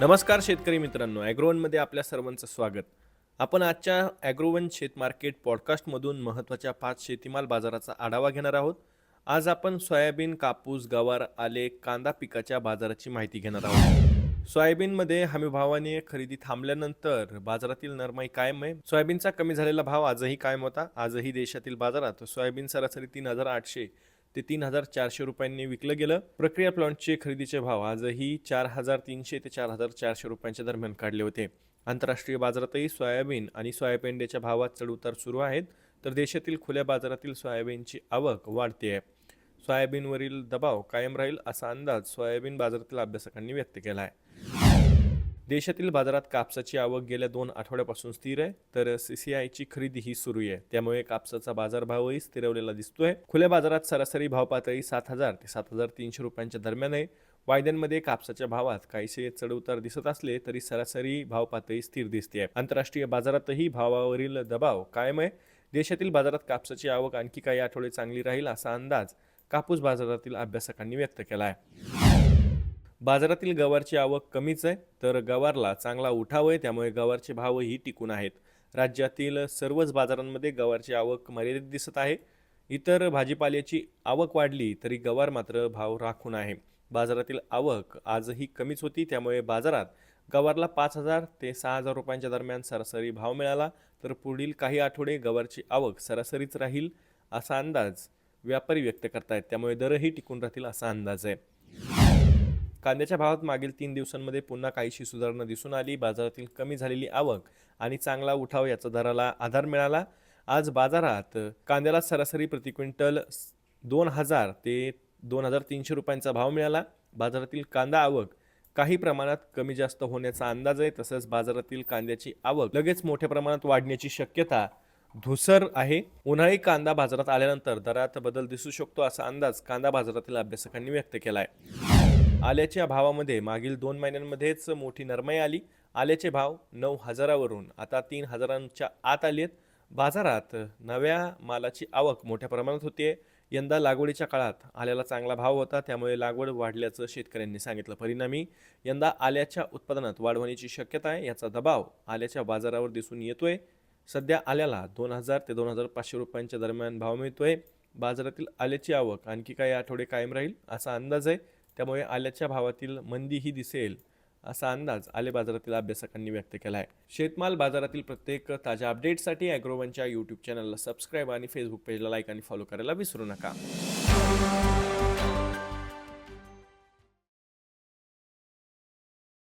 नमस्कार शेतकरी मित्रांनो ॲग्रोवनमध्ये आपल्या सर्वांचं स्वागत. आपण आजच्या ॲग्रोवन शेत मार्केट पॉडकास्टमधून महत्त्वाच्या पाच शेतीमाल बाजाराचा आढावा घेणार आहोत. आज आपण सोयाबीन कापूस गवार आले कांदा पिकाच्या बाजाराची माहिती घेणार आहोत. सोयाबीनमध्ये हमीभावाने खरेदी थांबल्यानंतर बाजारातील नरमाई कायम आहे. सोयाबीनचा कमी झालेला भाव आजही कायम होता. आजही देशातील बाजारात सोयाबीन सरासरी तीन हजार आठशे ते तीन हजार चारशे रुपयांनी विकलं गेलं. प्रक्रिया प्लांटचे खरेदीचे भाव आजही चार हजार तीनशे ते चार हजार चारशे रुपयांच्या दरम्यान काढले होते. आंतरराष्ट्रीय बाजारातही सोयाबीन आणि सोयाबीनच्या भावात चढउतार सुरू आहेत तर देशातील खुल्या बाजारातील सोयाबीनची आवक वाढते आहे. सोयाबीनवरील दबाव कायम राहील असा अंदाज सोयाबीन बाजारातील अभ्यासकांनी व्यक्त केला आहे. देशातील बाजारात कापसाची आवक गेल्या दोन आठवड्यापासून स्थिर आहे तर सीसीआयची खरेदी ही सुरू आहे. त्यामुळे कापसाचा बाजारभावही स्थिरवलेला दिसतोय. खुल्या बाजारात सरासरी भाव पातळी सात हजार ते सात हजार तीनशे रुपयांच्या दरम्यान आहे. वायद्यांमध्ये कापसाच्या भावात काहीसे चढउतार दिसत असले तरी सरासरी भाव पातळी स्थिर दिसते आंतरराष्ट्रीय बाजारातही भावावरील दबाव कायम आहे. देशातील बाजारात कापसाची आवक आणखी काही आठवडे चांगली राहील असा अंदाज कापूस बाजारातील अभ्यासकांनी व्यक्त केला आहे. बाजारातील गवारची आवक कमीच आहे तर गवारला चांगला उठाव आहे त्यामुळे गवारचे भावही टिकून आहेत. राज्यातील सर्वच बाजारांमध्ये गवारची आवक मर्यादित दिसत आहे. इतर भाजीपाल्याची आवक वाढली तरी गवार मात्र भाव राखून आहे. बाजारातील आवक आजही कमीच होती त्यामुळे बाजारात गवारला पाच हजार ते सहा हजार रुपयांच्या दरम्यान सरासरी भाव मिळाला तर पुढील काही आठवडे गवारची आवक सरासरीच राहील असा अंदाज व्यापारी व्यक्त करतायत. त्यामुळे दरही टिकून राहतील असा अंदाज आहे. कांद्याच्या भावात मागील तीन दिवसांमध्ये पुन्हा काहीशी सुधारणा दिसून आली. बाजारातील कमी झालेली आवक आणि चांगला उठाव याचा दराला आधार मिळाला. आज बाजारात कांद्याला सरासरी प्रति क्विंटल दोन हजार ते दोन हजार तीनशे रुपयांचा भाव मिळाला. बाजारातील कांदा आवक काही प्रमाणात कमी जास्त होण्याचा अंदाज आहे. तसंच बाजारातील कांद्याची आवक लगेच मोठ्या प्रमाणात वाढण्याची शक्यता धुसर आहे. उन्हाळी कांदा बाजारात आल्यानंतर दरात बदल दिसू शकतो असा अंदाज कांदा बाजारातील अभ्यासकांनी व्यक्त केला आहे आल्याच्या भावामध्ये मागील दोन महिन्यांमध्येच मोठी नरमाई आली. आल्याचे भाव नऊ हजारावरून आता तीन हजारांच्या आत आली आहेत. बाजारात नव्या मालाची आवक मोठ्या प्रमाणात होते यंदा लागवडीच्या काळात आल्याला चांगला भाव होता त्यामुळे लागवड वाढल्याचं शेतकऱ्यांनी सांगितलं. परिणामी यंदा आल्याच्या उत्पादनात वाढ होण्याची शक्यता आहे. याचा दबाव आल्याच्या बाजारावर दिसून येतोय. सध्या आल्याला दोन हजार ते दोन हजार पाचशे रुपयांच्या दरम्यान भाव मिळतोय. बाजारातील आल्याची आवक आणखी काही आठवडे कायम राहील असा अंदाज आहे. त्यामुळे आल्याच्या भावातील मंदीही दिसेल असा अंदाज आले बाजारातील अभ्यासकांनी व्यक्त केला आहे शेतमाल बाजारातील प्रत्येक ताज्या अपडेटसाठी ॲग्रोवनच्या यूट्यूब चॅनलला सबस्क्राईब आणि फेसबुक पेजला लाईक आणि फॉलो करायला विसरू नका.